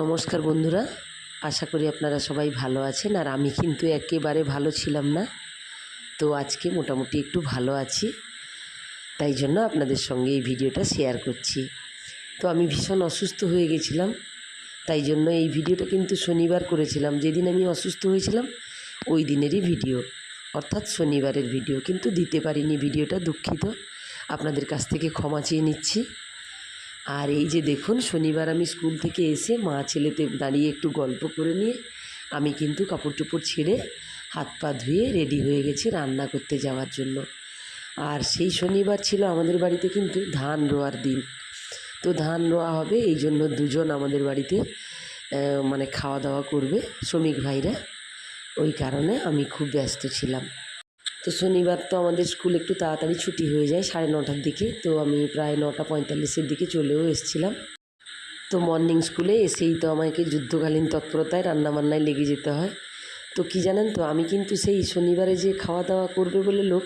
নমস্কার বন্ধুরা। আশা করি আপনারা সবাই ভালো আছেন, আর আমি কিন্তু একেবারে ভালো ছিলাম না। তো আজকে মোটামুটি একটু ভালো আছি, তাই জন্য আপনাদের সঙ্গে এই ভিডিওটা শেয়ার করছি। তো আমি ভীষণ অসুস্থ হয়ে গেছিলাম, তাই জন্য এই ভিডিওটা কিন্তু শনিবার করেছিলাম। যেদিন আমি অসুস্থ হয়েছিলাম, ওই দিনেরই ভিডিও, অর্থাৎ শনিবারের ভিডিও। কিন্তু দিতে পারিনি, ভিডিওটা দুঃখিত। আপনাদের কাছ থেকে ক্ষমা চেয়ে নিচ্ছি। আর এই যে দেখুন, শনিবার আমি স্কুল থেকে এসে মা ছেলেতে দাঁড়িয়ে একটু গল্প করে নিয়ে আমি কিন্তু কাপড় টুপড় ছেড়ে হাত পা ধুয়ে রেডি হয়ে গেছি রান্না করতে যাওয়ার জন্য। আর সেই শনিবার ছিল আমাদের বাড়িতে কিন্তু ধান রোয়ার দিন। তো ধান রোয়া হবে, এই জন্য দুজন আমাদের বাড়িতে মানে খাওয়া দাওয়া করবে শ্রমিক ভাইরা। ওই কারণে আমি খুব ব্যস্ত ছিলাম। তো শনিবার তো আমাদের স্কুল একটু তাড়াতাড়ি ছুটি হয়ে যায়, সাড়ে নটার দিকে। তো আমি প্রায় নটা পঁয়তাল্লিশের দিকে চলেও এসেছিলাম। তো মর্নিং স্কুলে এসেই তো আমাকে যুদ্ধকালীন তৎপরতায় রান্নাবান্নায় লেগে যেতে হয়। তো কি জানেন তো, আমি কিন্তু সেই শনিবারে যে খাওয়া দাওয়া করবে বলে লোক,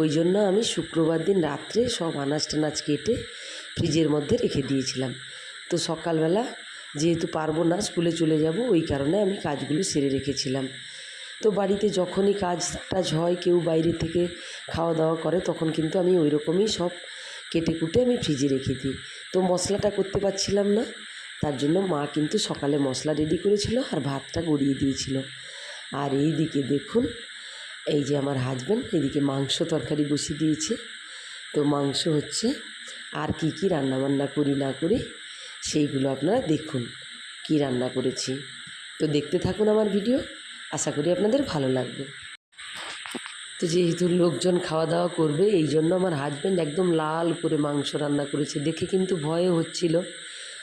ওই জন্য আমি শুক্রবার দিন রাত্রে সব আনাজ টানাজ কেটে ফ্রিজের মধ্যে রেখে দিয়েছিলাম। তো সকালবেলা যেহেতু পারব না, স্কুলে চলে যাব, ওই কারণে আমি কাজগুলো সেরে রেখেছিলাম। তো বাড়িতে যখনই কাজ টাজ হয়, কেউ বাইরে থেকে খাওয়া দাওয়া করে, তখন কিন্তু আমি ওই রকমই সব কেটে কুটে আমি ফ্রিজে রেখে দিই। তো মশলাটা করতে পারছিলাম না, তার জন্য মা কিন্তু সকালে মশলা রেডি করেছিল আর ভাতটা গড়িয়ে দিয়েছিল। আর এই দিকে দেখুন, এই যে আমার হাজব্যান্ড এদিকে মাংস তরকারি বসিয়ে দিয়েছে। তো মাংস হচ্ছে আর কি কি রান্নাবান্না করি না করি, সেইগুলো আপনারা দেখুন কি রান্না করেছি। তো দেখতে থাকুন আমার ভিডিও আশা করি আপনাদের ভালো লাগবে। তো যেহেতু লোকজন খাওয়া দাওয়া করবে এই জন্য আমার হাজব্যান্ড একদম লাল করে মাংস রান্না করেছে। দেখে কিন্তু ভয়ও হচ্ছিল।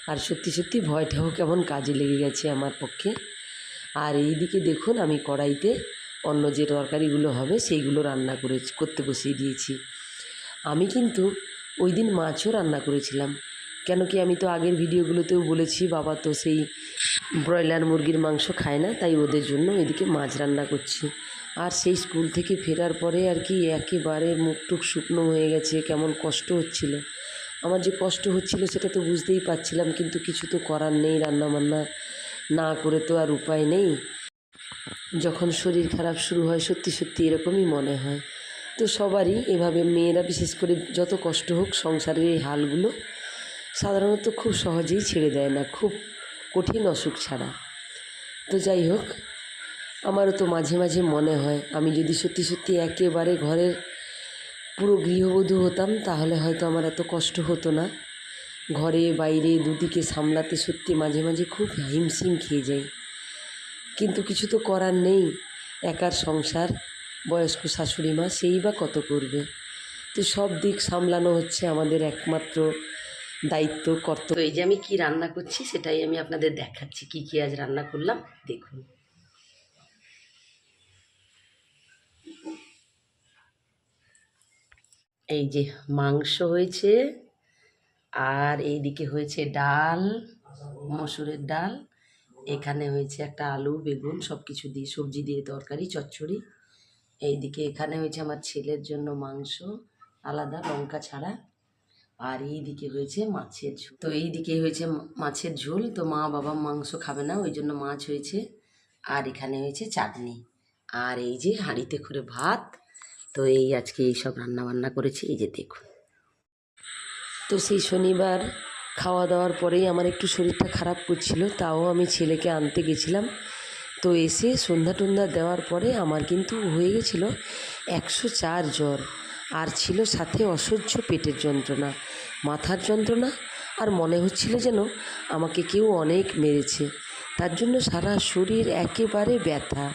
আর সত্যি সত্যি ভয়টাও কেমন কাজে লেগে গেছে আমার পক্ষে। আর এই দিকে দেখুন, আমি কড়াইতে অন্য যে তরকারিগুলো হবে, সেইগুলো রান্না করে করতে বসিয়ে দিয়েছি। আমি কিন্তু ওই দিন মাছও রান্না করেছিলাম। কেন কি আমি তো আগের ভিডিওগুলোতেও বলেছি, বাবা তো সেই ব্রয়লার মুরগির মাংস খায় না, তাই ওদের জন্য এদিকে মাছ রান্না করছি। আর সেই স্কুল থেকে ফেরার পরে আর কি একেবারে মুখ টুক শুকনো হয়ে গেছে, কেমন কষ্ট হচ্ছিল। আমার যে কষ্ট হচ্ছিল সেটা তো বুঝতেই পারছিলাম, কিন্তু কিছু তো করার নেই রান্না বান্না না করে তো আর উপায় নেই। যখন শরীর খারাপ শুরু হয়, সত্যি সত্যি এরকমই মনে হয়। তো সবারই এভাবে মেয়েরা বিশেষ করে যত কষ্ট হোক, সংসারের এই হালগুলো সাধারণত খুব সহজেই ছেড়ে দেয় না, খুব কঠিন অসুখ ছাড়া। তো যাই হোক, আমারও তো মাঝে মাঝে মনে হয়, আমি যদি সত্যি সত্যি একেবারে ঘরের পুরো গৃহবধূ হতাম, তাহলে হয়তো আমার এত কষ্ট হতো না। ঘরে, বাইরে দুদিকে সামলাতে সত্যি মাঝে মাঝে খুব হিমশিম খেয়ে যাই। কিন্তু কিছু তো করার নেই, একার সংসার, বয়স্ক শাশুড়ি মা, সেই বা কত করবে? তো সব দিক সামলানো হচ্ছে আমাদের একমাত্র দায়িত্ব, কর্তব্য। এই যে আমি কি রান্না করছি সেটাই আমি আপনাদের দেখাচ্ছি, কি কি আজ রান্না করলাম, দেখুন। এই যে মাংস হয়েছে, আর এইদিকে হয়েছে ডাল, মসুরের ডাল, এখানে হয়েছে একটা আলু, বেগুন সব কিছু দিয়ে, সবজি দিয়ে তরকারি, চচ্চড়ি। এইদিকে এখানে হয়েছে আমার ছেলের জন্য মাংস, আলাদা, লঙ্কা ছাড়া। আর এইদিকে হয়েছে মাছের ঝোল। তো এই এইদিকে হয়েছে মাছের ঝোল। তো মা বাবা মাংস খাবে না, ওই জন্য মাছ হয়েছে। আর এখানে হয়েছে চাটনি। আর এই যে হাঁড়িতে করে ভাত। তো এই আজকে এই সব রান্না বান্না করেছি, এই যে দেখুন। তো সেই শনিবার খাওয়া দাওয়ার পরেই আমার একটু শরীরটা খারাপ করছিল, তাও আমি ছেলেকে আনতে গেছিলাম। তো এসে সন্ধ্যা টন্ধ্যা দেওয়ার পরে আমার কিন্তু হয়ে গেছিল একশো চার জ্বর। আর ছিল সাথে অসহ্য পেটের যন্ত্রণা, মাথার যন্ত্রণা, আর মনে হচ্ছিল যেন আমাকে কেউ অনেক মেরেছে। তার জন্য সারা শরীর একেবারে ব্যথা।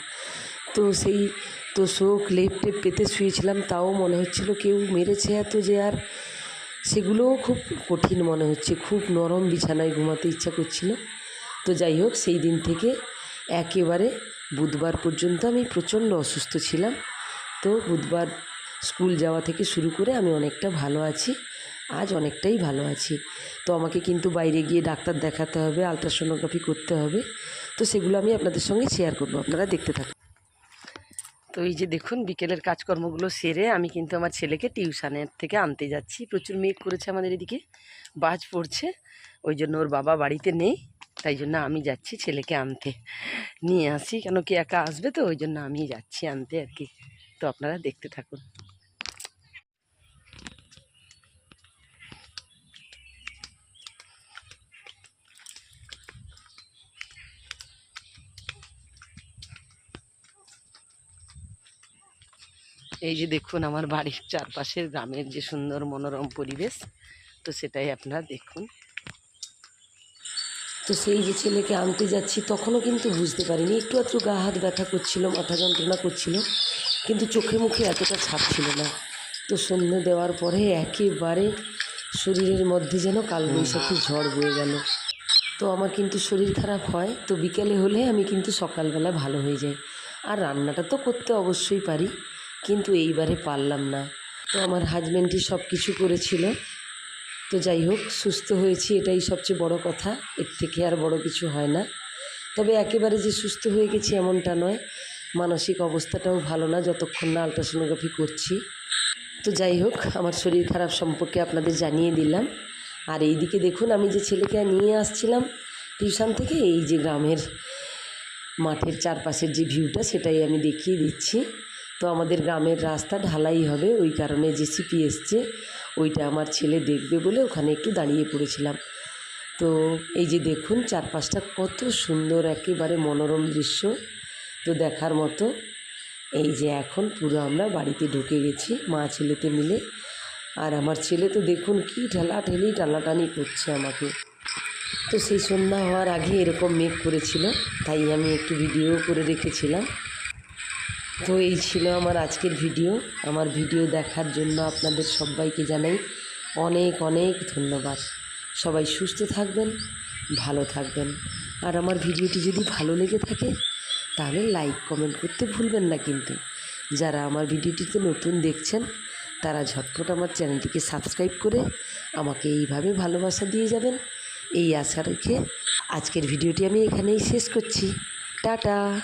তো সেই, তো শোক লেপ টেপ পেতে শুয়েছিলাম, তাও মনে হচ্ছিল কেউ মেরেছে এত যে আর সেগুলোও খুব কঠিন মনে হচ্ছে, খুব নরম বিছানায় ঘুমাতে ইচ্ছা করছিল। তো যাই হোক, সেই দিন থেকে একেবারে বুধবার পর্যন্ত আমি প্রচণ্ড অসুস্থ ছিলাম। তো বুধবার স্কুল যাওয়া থেকে শুরু করে আমি অনেকটা ভালো আছি, আজ অনেকটাই ভালো আছি। তো আমাকে কিন্তু বাইরে গিয়ে ডাক্তার দেখাতে হবে আলট্রাসোনোগ্রাফি করতে হবে, তো সেগুলো আমি আপনাদের সঙ্গে শেয়ার করব, আপনারা দেখতে থাকুন। তো এই যে দেখুন, বিকেলের কাজকর্মগুলো সেরে আমি কিন্তু আমার ছেলেকে টিউশনের থেকে আনতে যাচ্ছি। প্রচুর মেঘ করেছে আমাদের এদিকে, বাজ পড়ছে, ওই জন্য ওর বাবা বাড়িতে নেই, তাই জন্য আমি যাচ্ছি ছেলেকে আনতে। নিয়ে আসি, কেন কি একা আসবে তো, ওই জন্য আমি যাচ্ছি আনতে আর কি। তো আপনারা দেখতে থাকুন। এই যে দেখুন আমার বাড়ির চারপাশের গ্রামের যে সুন্দর মনোরম পরিবেশ তো সেটাই আপনারা দেখুন। তো সেই যে ছেলেকে আনতে যাচ্ছি তখনও কিন্তু বুঝতে পারিনি। একটু একটু গা হাত ব্যথা করছিল মাথা যন্ত্রণা করছিল কিন্তু চোখে মুখে এতটা ছাপ ছিল না। তো সন্ধে দেওয়ার পরে একেবারে শরীরের মধ্যে যেন কালবৈশাখী ঝড় বয়ে গেল। তো আমার কিন্তু শরীর খারাপ হয় তো বিকেলে হলে আমি কিন্তু সকালবেলা ভালো হয়ে যাই। আর রান্নাটা তো করতে অবশ্যই পারি। কিন্তু এইবারে পারলাম না। তো আমার হাজব্যান্ডই সব কিছু করেছিল। তো যাই হোক, সুস্থ হয়েছি, এটাই সবচেয়ে বড় কথা। এর থেকে আর বড় কিছু হয় না। তবে একেবারে যে সুস্থ হয়ে গেছি এমনটা নয়। মানসিক অবস্থাটাও ভালো না, যতক্ষণ না আলট্রাসোনোগ্রাফি করছি। তো যাই হোক, আমার শরীর খারাপ সম্পর্কে আপনাদের জানিয়ে দিলাম। আর এইদিকে দেখুন, আমি যে ছেলেকে নিয়ে আসছিলাম টিউশন থেকে, এই যে গ্রামের মাঠের চারপাশের যে ভিউটা সেটাই আমি দেখিয়ে দিচ্ছি। তো আমাদের গ্রামের রাস্তা ঢালাই হবে, ওই কারণে জেসিপি এসছে। ওইটা আমার ছেলে দেখবে বলে ওখানে একটু দাঁড়িয়ে পড়েছিলাম। তো এই যে দেখুন, চারপাশটা কত সুন্দর একেবারে মনোরম দৃশ্য। তো দেখার মতো, এই যে এখন পুরো আমরা বাড়িতে ঢুকে গেছি, মা ছেলেতে মিলে। আর আমার ছেলে তো দেখুন কি ঠেলাঠেলি টানাটানি করছে আমাকে। তো সেই সন্ধ্যা হওয়ার আগে এরকম মেঘ করেছিল, তাই আমি একটু ভিডিও করে রেখেছিলাম। তো এই ছিল আমার আজকের ভিডিও। আমার ভিডিও দেখার জন্য আপনাদের সবাইকে জানাই অনেক অনেক ধন্যবাদ। সবাই সুস্থ থাকবেন, ভালো থাকবেন। আর আমার ভিডিওটি যদি ভালো লেগে থাকে, তাহলে লাইক, কমেন্ট করতে ভুলবেন না কিন্তু। যারা আমার ভিডিওটিতে নতুন দেখছেন, তারা ঝটপট আমার চ্যানেলটিকে সাবস্ক্রাইব করে আমাকে এইভাবে ভালোবাসা দিয়ে যাবেন। এই আশা রেখে আজকের ভিডিওটি আমি এখানেই শেষ করছি। টাটা!